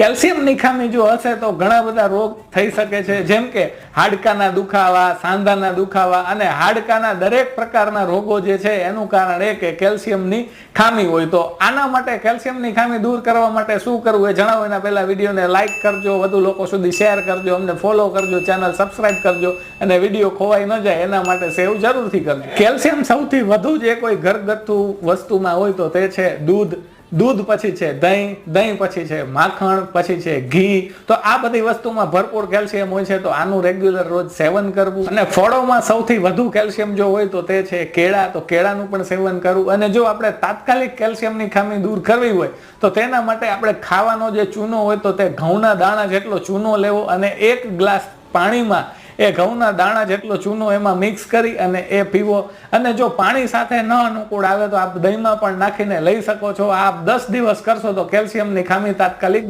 કેલ્શિયમની ખામી જો હશે તો ઘણા બધા રોગ થઈ શકે છે. જેમ કે હાડકાના દુખાવા, સાંધાના દુખાવા અને હાડકાના દરેક પ્રકારના રોગો જે છે એનું કારણ એ કે કેલ્શિયમની ખામી હોય. તો આના માટે કેલ્શિયમની ખામી દૂર કરવા માટે શું કરવું એ જણાવો. એના પહેલા વિડીયોને લાઇક કરજો, વધુ લોકો સુધી શેર કરજો, અમને ફોલો કરજો ચેનલ સબસ્ક્રાઇબ કરજો અને વીડિયો ખોવાઈ ન જાય એના માટે સેવ જરૂરથી કરજો. કેલ્શિયમ સૌથી વધુ જે કોઈ ઘરગથ્થુ વસ્તુમાં હોય તો તે છે દૂધ. દૂધ પછી છે, દહીં દહીં પછી છે, માખણ પછી છે, ઘી. તો આ બધી વસ્તુમાં ભરપૂર કેલ્શિયમ હોય છે, તો આનું રેગ્યુલર રોજ સેવન કરવું. અને ફળોમાં સૌથી વધુ કેલ્શિયમ જો હોય તો તે છે કેળા. તો કેળાનું પણ સેવન કરવું. અને જો આપણે તાત્કાલિક કેલ્શિયમની ખામી દૂર કરવી હોય, તો તેના માટે આપણે ખાવાનો જે ચૂનો હોય તો તે ઘઉંના દાણા જેટલો ચૂનો લેવો અને એક ગ્લાસ પાણીમાં એ ઘઉંના દાણા જેટલો ચૂનો એમાં મિક્સ કરી અને એ પીવો. અને જો પાણી સાથે ન અનુકૂળ આવે તો આપ દહીંમાં પણ નાખીને લઈ શકો છો. આપ દસ દિવસ કરશો તો કેલ્શિયમની ખામી તાત્કાલિક